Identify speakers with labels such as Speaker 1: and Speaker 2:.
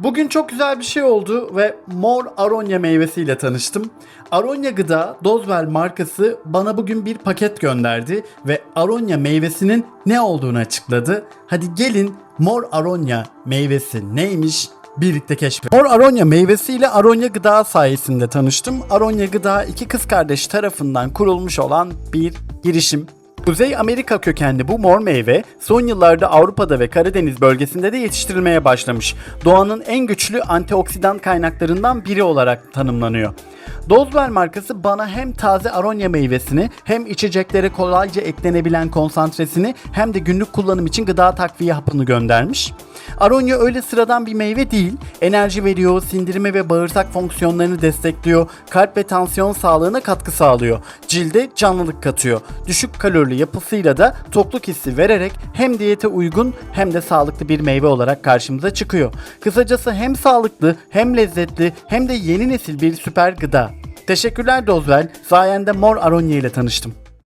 Speaker 1: Bugün çok güzel bir şey oldu ve mor aronya meyvesiyle tanıştım. Aronya Gıda Dozwell markası bana bugün bir paket gönderdi ve aronya meyvesinin ne olduğunu açıkladı. Hadi gelin mor aronya meyvesi neymiş birlikte keşfedelim. Mor aronya meyvesiyle Aronya Gıda sayesinde tanıştım. Aronya Gıda iki kız kardeş tarafından kurulmuş olan bir girişim. Kuzey Amerika kökenli bu mor meyve son yıllarda Avrupa'da ve Karadeniz bölgesinde de yetiştirilmeye başlamış. Doğanın en güçlü antioksidan kaynaklarından biri olarak tanımlanıyor. Dozwell markası bana hem taze aronya meyvesini hem içeceklere kolayca eklenebilen konsantresini hem de günlük kullanım için gıda takviye hapını göndermiş. Aronya öyle sıradan bir meyve değil. Enerji veriyor, sindirime ve bağırsak fonksiyonlarını destekliyor, kalp ve tansiyon sağlığına katkı sağlıyor. Cilde canlılık katıyor. Düşük kalorili yapısıyla da tokluk hissi vererek hem diyete uygun hem de sağlıklı bir meyve olarak karşımıza çıkıyor. Kısacası hem sağlıklı, hem lezzetli, hem de yeni nesil bir süper gıda. Teşekkürler Dozwell. Sayende mor aronya ile tanıştım.